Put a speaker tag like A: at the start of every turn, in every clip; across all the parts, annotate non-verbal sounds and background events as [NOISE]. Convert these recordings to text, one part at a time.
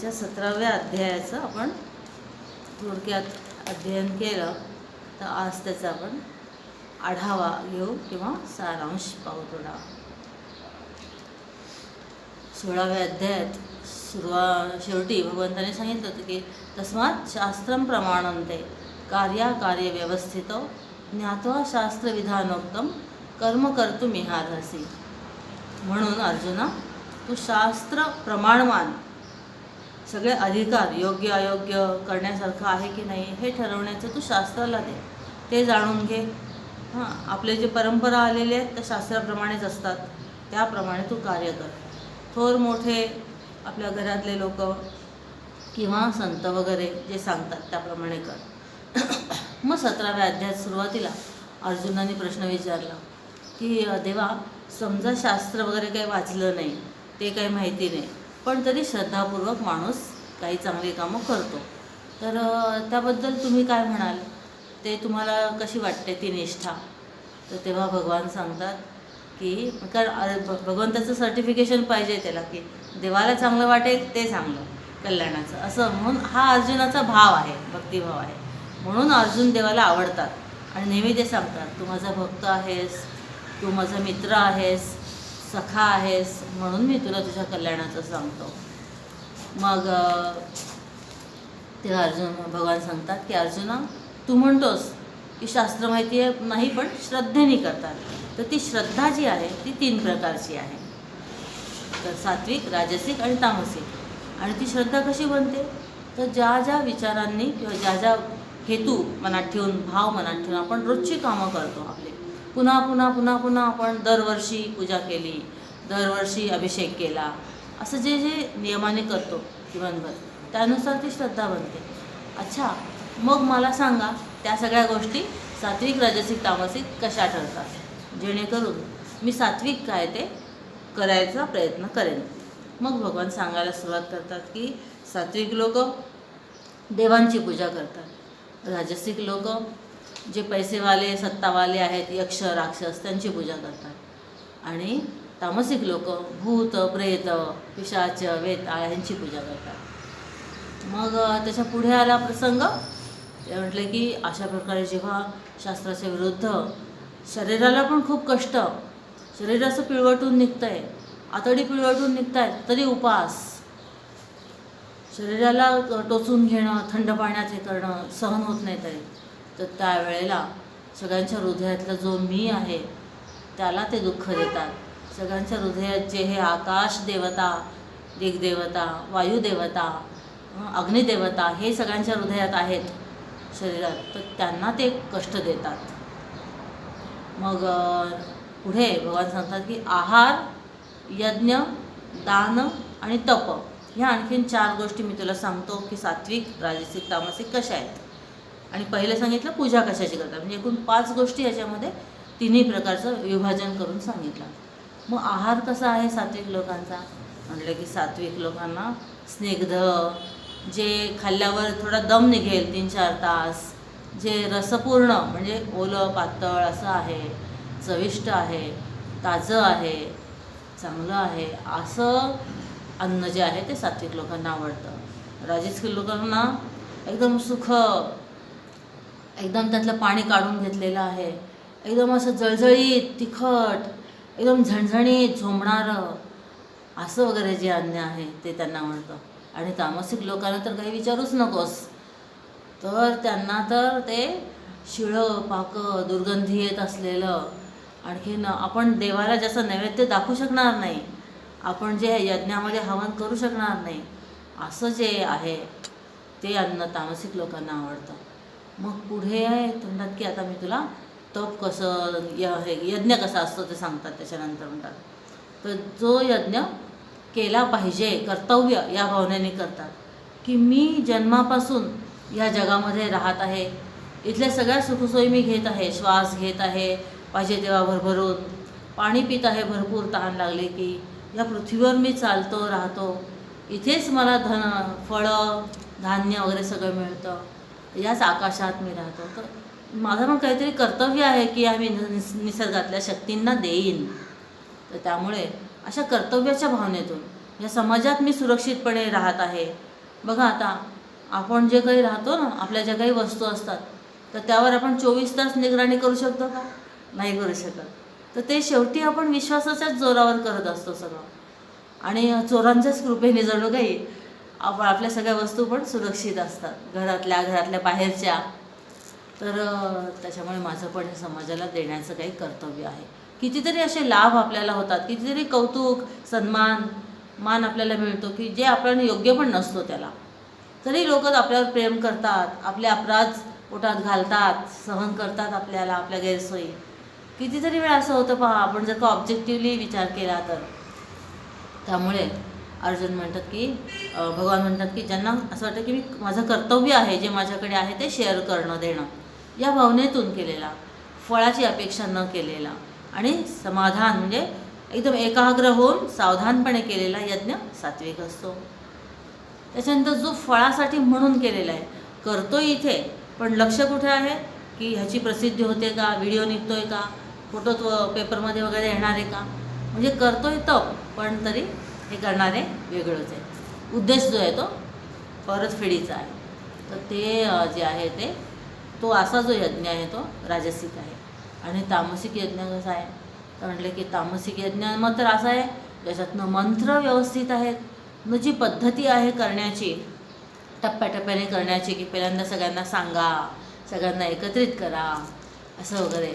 A: भगवद्गीतेच्या सतराव्या अध्यायाचं आपण थोडक्यात अध्ययन केलं तर आज त्याचा आपण आढावा घेऊ किंवा सारांश पाहू थोडा. सोळाव्या अध्यायात सुरुवा शेवटी भगवंताने सांगितलं होतं की तस्मात शास्त्रं प्रमाणन्ते कार्याकार्य व्यवस्थित ज्ञात्वा शास्त्रविधानोक्तम कर्म कर्तुमिहार्हसि म्हणून अर्जुना तू शास्त्र प्रमाणमान सगळे अधिकार योग्य अयोग्य करण्यासारखं आहे की नाही हे ठरवण्याचं तू शास्त्राला दे. ते जाणून घे. हां आपले जे परंपरा आलेले आहेत त्या शास्त्राप्रमाणेच असतात. त्याप्रमाणे तू कार्य कर. थोर मोठे आपल्या घरातले लोक किंवा संत वगैरे जे सांगतात त्याप्रमाणे कर. [COUGHS] मग सतराव्या अध्यायात सुरुवातीला अर्जुनाने प्रश्न विचारला की देवा समजा शास्त्र वगैरे काही वाचलं नाही ते काही माहिती नाही पण तरी श्रद्धापूर्वक माणूस काही चांगली कामं करतो. तर त्याबद्दल तुम्ही काय म्हणाल? ते तुम्हाला कशी वाटते ती निष्ठा? तर तेव्हा भगवान सांगतात की कारण भ- भगवंताचं सर्टिफिकेशन पाहिजे त्याला की देवाला चांगलं वाटेल ते चांगलं कल्याणाचं. असं म्हणून हा अर्जुनाचा भाव आहे भक्तिभाव आहे. म्हणून अर्जुन देवाला आवडतात आणि नेहमी ते सांगतात तू माझा भक्त आहेस तू माझा मित्र आहेस सखा आहेस म्हणून मी तुला तुझ्या कल्याणाचं सांगतो. मग ते अर्जुन भगवान सांगतात की अर्जुना तू म्हणतोस की शास्त्र माहिती आहे नाही पण श्रद्धेने करतात. तर ती श्रद्धा जी आहे ती तीन प्रकारची आहे. तर सात्विक राजसिक आणि तामसिक. आणि ती श्रद्धा कशी बनते? तर ज्या ज्या विचारांनी किंवा ज्या ज्या हेतू मनात ठेवून भाव मनात ठेवून आपण रोजची कामं करतो आपले. पुन्हा पुन्हा पुन्हा पुन्हा आपण दरवर्षी पूजा केली दरवर्षी अभिषेक केला असं जे जे नियमाने करतो जीवनभर त्यानुसार ती श्रद्धा बनते. अच्छा मग मला सांगा त्या सगळ्या गोष्टी सात्विक राजसिक तामसिक कशा ठरतात? जेणेकरून मी सात्विक काय ते करायचा प्रयत्न करेन. मग भगवान सांगायला सुरुवात करतात की सात्विक लोक देवांची पूजा करतात. राजसिक लोक जे पैसेवाले सत्तावाले आहेत यक्ष राक्षस त्यांची पूजा करतात. आणि तामसिक लोक भूत प्रेत पिशाच वेताळ ह्यांची पूजा करतात. मग त्याच्या पुढे आला प्रसंग. ते म्हटले की अशा प्रकारे जेव्हा शास्त्राच्या विरुद्ध शरीराला पण खूप कष्ट शरीर असं पिळवटून निघतं आहे आतडी पिळवटून निघत आहेत तरी उपास. शरीराला टोचून घेणं थंड पाण्यात हे करणं सहन होत नाही तरी. तर त्यावेळेला सगळ्यांच्या हृदयातला जो मी आहे त्याला ते दुःख देतात. सगळ्यांच्या हृदयात जे हे आकाश देवता दिग्देवता वायुदेवता अग्निदेवता हे सगळ्यांच्या हृदयात आहेत शरीरात. तर त्यांना ते कष्ट देतात. मग पुढे भगवान सांगतात की आहार यज्ञ दान आणि तप ह्या आणखीन चार गोष्टी मी तुला सांगतो की सात्विक राजसिक तामसिक कशा आहेत. आणि पहिलं सांगितलं पूजा कशाची करतात. म्हणजे एकूण पाच गोष्टी याच्यामध्ये तिन्ही प्रकारचं विभाजन करून सांगितलं. मग आहार कसा आहे सात्विक लोकांचा? म्हटलं की सात्विक लोकांना स्निग्ध जे खाल्ल्यावर थोडा दम निघेल तीन चार तास जे रसपूर्ण म्हणजे ओलं पातळ असं आहे चविष्ट आहे ताजं आहे चांगलं आहे असं अन्न जे आहे ते सात्विक लोकांना आवडतं. राजकीय लोकांना एकदम सुख एकदम त्यातलं पाणी काढून घेतलेलं आहे. एकदम असं जळजळीत तिखट एकदम झणझणीत झोंबणारं असं वगैरे जे अन्न आहे ते त्यांना आवडतं आणि तामसिक लोकांना तर काही विचारूच नकोस. तर त्यांना तर ते शिळं पाकं दुर्गंधी येत असलेलं आणखीन आपण देवाला जसं नैवेद्य दाखवू शकणार नाही आपण जे यज्ञामध्ये हवन करू शकणार नाही असं जे आहे ते अन्न तामसिक लोकांना आवडतं. मग पुढे आहे म्हणतात की आता मी तुला तप कसं य हे यज्ञ कसा असतो ते सांगतात त्याच्यानंतर म्हणतात. तर जो यज्ञ केला पाहिजे कर्तव्य या भावनेने करतात. की मी जन्मापासून या जगामध्ये राहत आहे. इथल्या सगळ्या सुखसोयी मी घेत आहे. श्वास घेत आहे. पाहिजे तेव्हा भरभरून पाणी पित आहे. भरपूर तहान लागले की या पृथ्वीवर मी चालतो राहतो. इथेच मला धन फळं धान्य वगैरे सगळं मिळतं. याच आकाशात मी राहतो. तर माझं पण काहीतरी कर्तव्य आहे की आम्ही निस निसर्गातल्या शक्तींना देईन. तर त्यामुळे अशा कर्तव्याच्या भावनेतून या समाजात मी सुरक्षितपणे राहत आहे. बघा आता आपण जे काही राहतो ना आपल्या ज्या काही वस्तू असतात तर त्यावर आपण चोवीस तास निगराणी करू शकतो का? नाही करू शकत. तर ते शेवटी आपण विश्वासाच्याच जोरावर करत असतो सगळं. आणि चोरांच्याच कृपेने जणू काही आपण आपल्या सगळ्या वस्तू पण सुरक्षित असतात. घरातल्या घरातल्या बाहेरच्या. तर त्याच्यामुळे माझं पण हे समाजाला देण्याचं काही कर्तव्य आहे. कितीतरी असे लाभ आपल्याला होतात. कितीतरी कौतुक सन्मान मान आपल्याला मिळतो की जे आपण योग्य पण नसतो त्याला. तरी लोक आपल्यावर प्रेम करतात आपले अपराध पोटात घालतात सहन करतात आपल्याला आपल्या गैरसोयी. कितीतरी वेळा असं होतं पहा आपण जर का ऑब्जेक्टिव्हली विचार केला तर. त्यामुळे अर्जुन म्हणतात की भगवान म्हणतात की ज्यांना असं वाटतं की मी माझं कर्तव्य आहे जे माझ्याकडे आहे ते शेअर करणं देणं. या भावनेतून केलेला फळाची अपेक्षा न केलेला आणि समाधान म्हणजे एकदम एकाग्र होऊन सावधानपणे केलेला यज्ञ सात्विक असतो. त्याच्यानंतर जो फळासाठी म्हणून केलेला आहे करतो इथे पण लक्ष कुठे आहे? की ह्याची प्रसिद्धी होते का? व्हिडिओ निघतो आहे का? फोटो पेपरमध्ये वगैरे येणार आहे का? म्हणजे करतो आहे तप पण तरी हे करणारे वेगळंच आहे. उद्देश जो आहे तो परतफेडीचा आहे. तर ते जे आहे ते तो असा जो यज्ञ आहे तो राजसिक आहे. आणि तामसिक यज्ञ कसा आहे? तर म्हटलं की तामसिक यज्ञ मात्र असा आहे ज्याच्यातनं मंत्र व्यवस्थित आहेत न जी पद्धती आहे करण्याची टप्प्याटप्प्याने करण्याची की पहिल्यांदा सगळ्यांना सांगा सगळ्यांना एकत्रित करा असं वगैरे.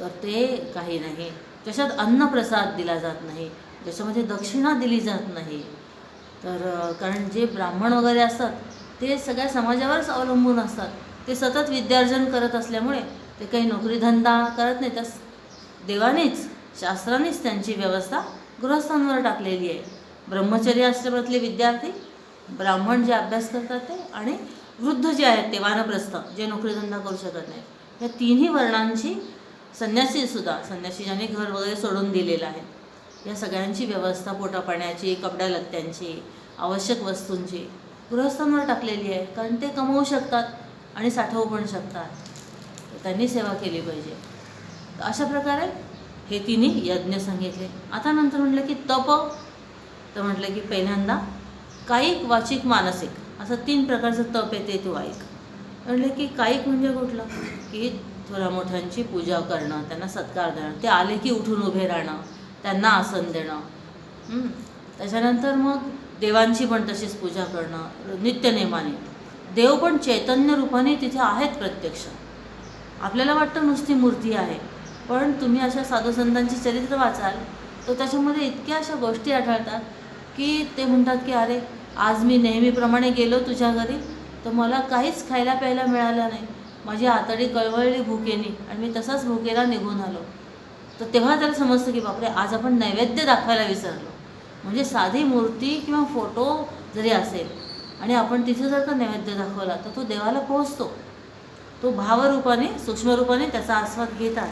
A: तर ते काही नाही. त्याच्यात अन्नप्रसाद दिला जात नाही. ज्याच्यामध्ये दक्षिणा दिली जात नाही. तर कारण जे ब्राह्मण वगैरे असतात ते सगळ्या समाजावरच अवलंबून असतात. ते सतत विद्यार्जन करत असल्यामुळे ते काही नोकरीधंदा करत नाही. त्यास देवानेच शास्त्रानेच त्यांची व्यवस्था गृहस्थांवर टाकलेली आहे. ब्रह्मचर्य आश्रमातले विद्यार्थी ब्राह्मण जे अभ्यास करतात ते आणि वृद्ध जे आहेत ते वानप्रस्थ जे नोकरीधंदा करू शकत नाहीत. या तिन्ही वर्णांची संन्यासीसुद्धा संन्यासी ज्याने घर वगैरे सोडून दिलेलं आहे. या सगळ्यांची व्यवस्था पोटापाण्याची कपड्या लत्त्यांची आवश्यक वस्तूंची गृहस्थांवर टाकलेली आहे. कारण ते कमवू शकतात. आणि साठवू पण शकतात. तर त्यांनी सेवा केली पाहिजे. अशा प्रकारे हे तिन्ही यज्ञ सांगितले. आता नंतर म्हटलं की तप तर म्हटलं की पहिल्यांदा कायिक वाचिक मानसिक असं तीन प्रकारचं तप येते तू ऐक. म्हटलं की कायिक म्हणजे कुठलं? की थोड्या मोठ्यांची पूजा करणं त्यांना सत्कार देणं ते आले की उठून उभे राहणं त्यांना आसन देणं. त्याच्यानंतर मग देवांची पण तशीच पूजा करणं नित्यनेमाने देव पण चैतन्य रूपाने तिथे आहेत प्रत्यक्ष. आपल्याला वाटतं नुसती मूर्ती आहे पण तुम्ही अशा साधूसंतांची चरित्र वाचाल तर त्याच्यामध्ये इतक्या अशा गोष्टी आढळतात की ते म्हणतात की अरे आज मी नेहमीप्रमाणे गेलो तुझ्या घरी तर मला काहीच खायला प्यायला मिळालं नाही. माझी आतडी कळवळली भुकेनी आणि मी तसाच भुकेला निघून आलो. तर तेव्हा त्याला समजतं की बापरे आज आपण नैवेद्य दाखवायला विसरलो. म्हणजे साधी मूर्ती किंवा फोटो जरी असेल आणि आपण तिथे जर का नैवेद्य दाखवला तर तो देवाला पोहोचतो. तो भावरूपाने सूक्ष्मरूपाने त्याचा आस्वाद घेतात.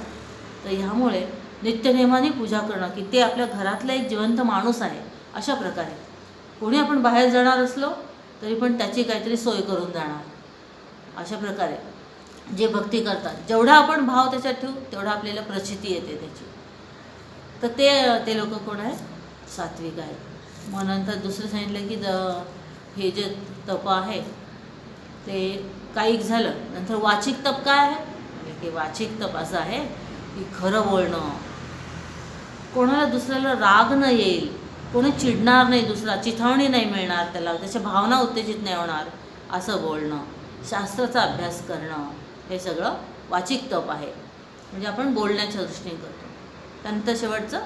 A: तर ह्यामुळे नित्यनेमाने पूजा करणं की ते आपल्या घरातला एक जिवंत माणूस आहे अशा प्रकारे. कोणी आपण बाहेर जाणार असलो तरी पण त्याची काहीतरी सोय करून जाणार. अशा प्रकारे. जे भक्ती करतात. जेवढा आपण भाव त्याच्यात ठेवू तेवढा आपल्याला प्रचिती येते त्याची. तर ते ते लोक कोण आहेत? सात्विक आहेत. मग नंतर दुसरं सांगितलं की द हे जे तप आहे ते कायिक झालं. नंतर वाचिक तप काय आहे? म्हणजे की वाचिक तप असं आहे की खरं बोलणं. कोणाला दुसऱ्याला राग न येईल कोणी चिडणार नाही दुसरा चिथावणी नाही मिळणार त्याला त्याच्या भावना उत्तेजित नाही होणार असं बोलणं. शास्त्राचा अभ्यास करणं हे सगळं वाचिक तप आहे. म्हणजे आपण बोलण्याच्या दृष्टीने करतो. त्यानंतर शेवटचं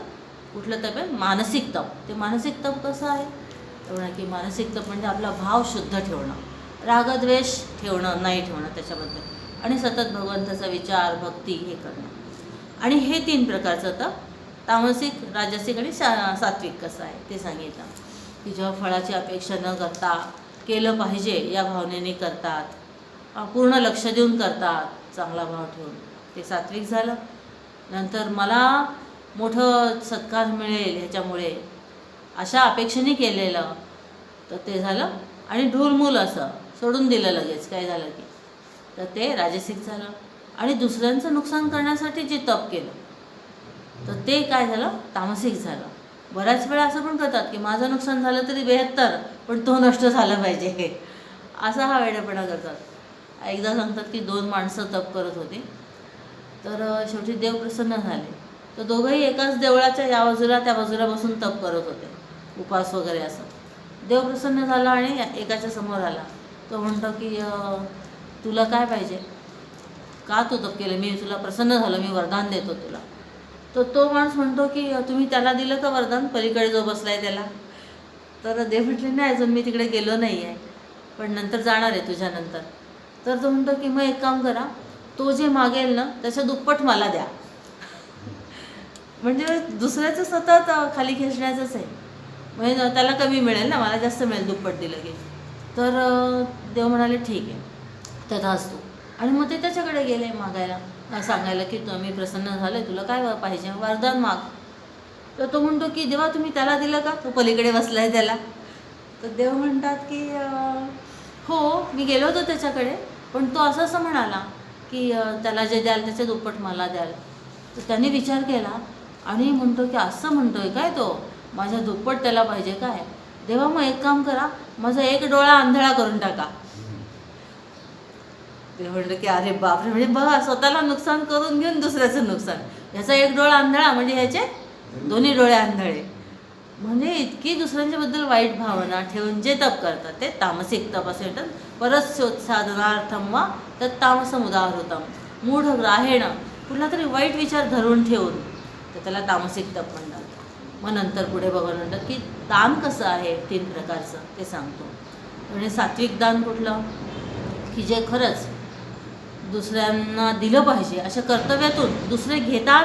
A: कुठलं तप आहे? मानसिक तप. ते मानसिक तप कसं आहे? तर की मानसिक तप म्हणजे आपला भाव शुद्ध ठेवणं. रागद्वेष ठेवणं नाही ठेवणं त्याच्याबद्दल. आणि सतत भगवंताचा विचार भक्ती हे करणं. आणि हे तीन प्रकारचं तर तामसिक राजसिक आणि सा सात्विक कसं आहे ते सांगितलं. की जेव्हा फळाची अपेक्षा न करता केलं पाहिजे या भावनेने करतात. पूर्ण लक्ष देऊन करतात चांगला भाव ठेवून. ते सात्विक झालं. नंतर मला मोठं सत्कार मिळेल ह्याच्यामुळे. अशा अपेक्षेने केलेलं. तर ते झालं आणि ढूलमूल असं सोडून दिलं लगेच. काय झालं की? तर ते राजसिक झालं आणि दुसऱ्यांचं नुकसान करण्यासाठी जे तप केलं. तर ते काय झालं? तामसिक झालं. बऱ्याच वेळा असं पण करतात की माझं नुकसान झालं तरी बेहत्तर पण तो नष्ट झाला पाहिजे. असा हा वेडेपणा करतात. एकदा सांगतात की दोन माणसं तप करत होती. तर शेवटी देव प्रसन्न झाले. तर दोघंही एकाच देवळाच्या या बाजूला त्या बाजूला बसून तप करत होते. उपास वगैरे असं. देव प्रसन्न झाला आणि एकाच्या समोर आला. तो म्हणतो की तुला काय पाहिजे? का तू तप केलं? मी तुला प्रसन्न झालं मी वरदान देतो तुला. तर तो माणूस म्हणतो की तुम्ही त्याला दिलं का वरदान? पलीकडे जो बसला आहे त्याला. तर देव म्हटले नाही अजून मी तिकडे गेलो नाही आहे पण नंतर जाणार आहे तुझ्यानंतर तर तो म्हणतो की मग एक काम करा. तो जे मागेल ना त्याच्या दुप्पट मला द्या. [LAUGHS] म्हणजे दुसऱ्याचं सतत खाली खेचण्याचंच आहे. म्हणजे त्याला कमी मिळेल ना मला जास्त मिळेल दुप्पट दिलं की. तर देव म्हणाले ठीक आहे. तथा तू आणि मग ते त्याच्याकडे गेले मागायला. सांगायला की तू मी प्रसन्न झालं तुला काय पाहिजे? वरदान माग. तर तो म्हणतो की देवा तुम्ही त्याला दिलं का? तो पलीकडे बसला आहे त्याला. तर देव म्हणतात की हो मी गेलो होतो त्याच्याकडे पण तो असं असं म्हणाला की त्याला जे द्याल त्याचे दुप्पट मला द्याल. तर त्याने विचार केला आणि म्हणतो की असं म्हणतोय काय तो? माझ्या दुप्पट त्याला पाहिजे काय? देवा मग एक काम करा माझा एक डोळा आंधळा करून टाका. ते म्हणलं की अरे बापरे म्हणजे बघा स्वतःला नुकसान करून घेऊन दुसऱ्याचं नुकसान. ह्याचा एक डोळा आंधळा म्हणजे ह्याचे दोन्ही डोळे आंधळे. म्हणजे इतकी दुसऱ्यांच्याबद्दल वाईट भावना ठेवून जे तप करतात ते तामसिक तप असे म्हणतात परस्योत्साधनार्थम वा तर तामसम उदाहृतम. मूढ ग्राहेण कुठला तरी वाईट विचार धरून ठेवून तर त्याला तामसिक तप म्हणतात. मग नंतर पुढे भगवान म्हणतात की दान कसं आहे? तीन प्रकारचं ते सांगतो. म्हणजे सात्विक दान कुठलं? की जे खरंच दुसऱ्यांना दिलं पाहिजे. अशा कर्तव्यातून दुसरे घेतात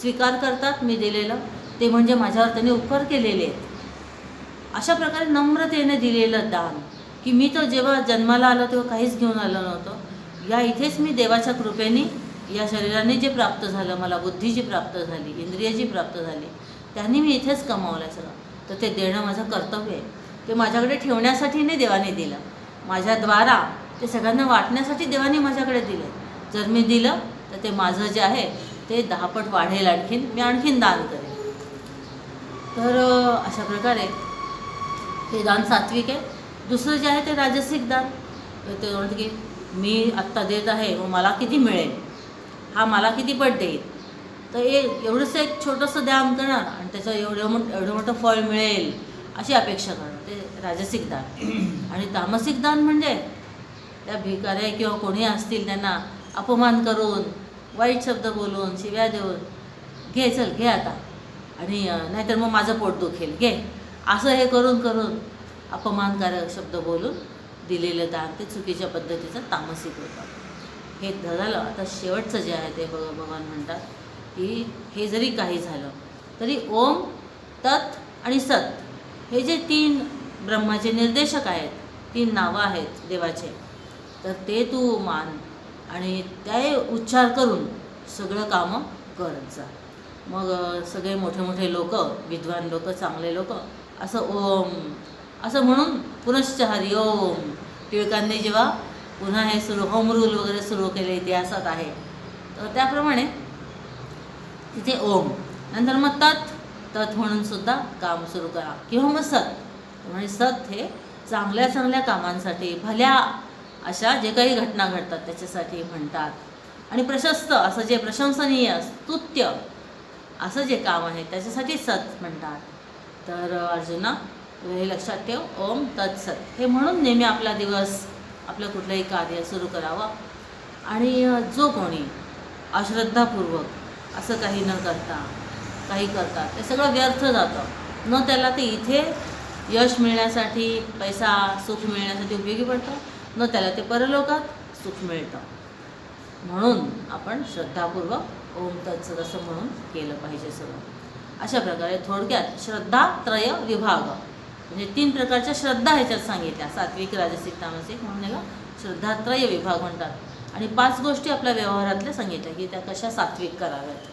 A: स्वीकार करतात मी दिलेलं. ते म्हणजे माझ्यावर त्यांनी उपकार केलेले आहेत. अशा प्रकारे नम्रतेने दिलेलं दान. की मी तर जेव्हा जन्माला आलो तेव्हा काहीच घेऊन आलं नव्हतं. या इथेच मी देवाच्या कृपेने या शरीराने जे प्राप्त झालं मला बुद्धी जी प्राप्त झाली इंद्रिय जी प्राप्त झाली त्यांनी मी इथेच कमावलं आहे सगळं. तर ते देणं माझं कर्तव्य आहे. ते माझ्याकडे ठेवण्यासाठी नाही देवाने दिलं. माझ्याद्वारा ते सगळ्यांना वाटण्यासाठी देवाने माझ्याकडे दिलं. जर मी दिलं तर ते माझं जे आहे ते दहापट वाढेल आणखीन. मी आणखीन दान करेन. तर अशा प्रकारे हे दान सात्विक आहे. दुसरं जे आहे ते राजसिक दान. ते म्हणतं की मी आत्ता देत आहे मग मला किती मिळेल? हा मला किती पट देईल? तर हे एवढंसं एक छोटंसं दान करणार आणि त्याचं एवढं मोठं एवढं मोठं फळ मिळेल अशी अपेक्षा करणं ते राजसिक दान. [CLEARS THROAT] आणि तामसिक दान म्हणजे त्या भिकाऱ्या किंवा कोणी असतील त्यांना अपमान करून वाईट शब्द बोलून शिव्या देऊन घे चल घे आता. आणि नाहीतर मग माझं पोट दुखेल. घे. असं हे करून करून अपमानकारक शब्द बोलून दिलेलं दान ते चुकीच्या पद्धतीचं तामसिक होतं. हे झालं. आता शेवटचं जे आहे ते भग भगवान म्हणतात की हे जरी काही झालं तरी ओम तत् आणि सत हे जे तीन ब्रह्माचे निर्देशक आहेत तीन नावं आहेत देवाचे तर ते तू मान आणि ते उच्चार करून सगळं कामं करत जा. मग सगळे मोठे मोठे लोक विद्वान लोक चांगले लोक असं ओम असं म्हणून पुनश्च हरि ओम. टिळकांनी जेव्हा पुन्हा हे सुरू होम रूल वगैरे सुरू केले इतिहासात आहे तर त्याप्रमाणे तिथे ओम. नंतर मग तत् तत् म्हणून सुद्धा काम सुरू करा. किंवा मग सत. म्हणजे सत हे चांगल्या चांगल्या कामांसाठी भल्या अशा जे काही घटना घडतात त्याच्यासाठी म्हणतात. आणि प्रशस्त असं जे प्रशंसनीय स्तुत्य असं जे काम आहे त्याच्यासाठी सत म्हणतात. तर अर्जुना हे लक्षात ठेव. ओम तत्सत हे म्हणून नेहमी आपला दिवस आपलं कुठलंही कार्य सुरू करावं. आणि जो कोणी अश्रद्धापूर्वक असं काही न करता काही करतात ते सगळं व्यर्थ जातं. न त्याला ते इथे यश मिळण्यासाठी पैसा सुख मिळण्यासाठी उपयोगी पडतं. न त्याला ते परलोकात सुख मिळतं. म्हणून आपण श्रद्धापूर्वक ओम तत्सत असं म्हणून केलं पाहिजे सगळं. अशा प्रकारे थोडक्यात श्रद्धा त्रय विभाग. म्हणजे तीन प्रकारच्या श्रद्धा ह्याच्यात सांगितल्या. सात्विक राजसिक तामसिक म्हणून याला श्रद्धात्रय विभाग म्हणतात. आणि पाच गोष्टी आपल्या व्यवहारातल्या सांगितल्या की त्या कशा सात्विक कराव्यात.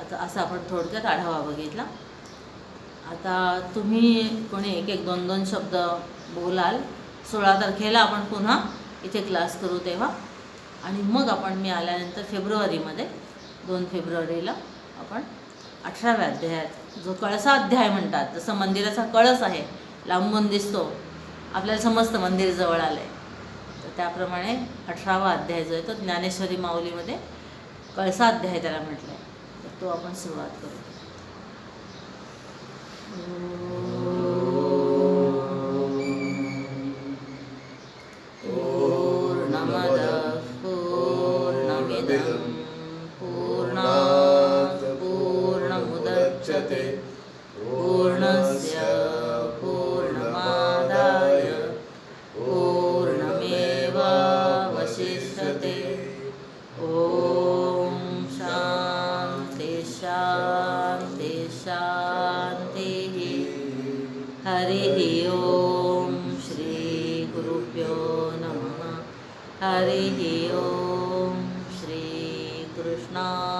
A: आता असं आपण थोडक्यात आढावा बघितला. आता तुम्ही कोणी एक एक दोन दोन शब्द बोलाल सोळा तारखेला आपण पुन्हा इथे क्लास करू तेव्हा. आणि मग आपण मी आल्यानंतर फेब्रुवारीमध्ये दोन फेब्रुवारीला आपण अठराव्या अध्यायात जो कळसा अध्याय म्हणतात जसं मंदिराचा कळस आहे लांबून दिसतो आपल्याला समजतं मंदिर जवळ आलं आहे तर त्याप्रमाणे अठरावा अध्याय जो आहे तो ज्ञानेश्वरी माऊलीमध्ये कळसा अध्याय त्याला म्हटलं आहे तर तो आपण सुरुवात करू. हरिः ॐ श्रीगुरुभ्यो नमः। हरिः ॐ श्रीकृष्णार्पणमस्तु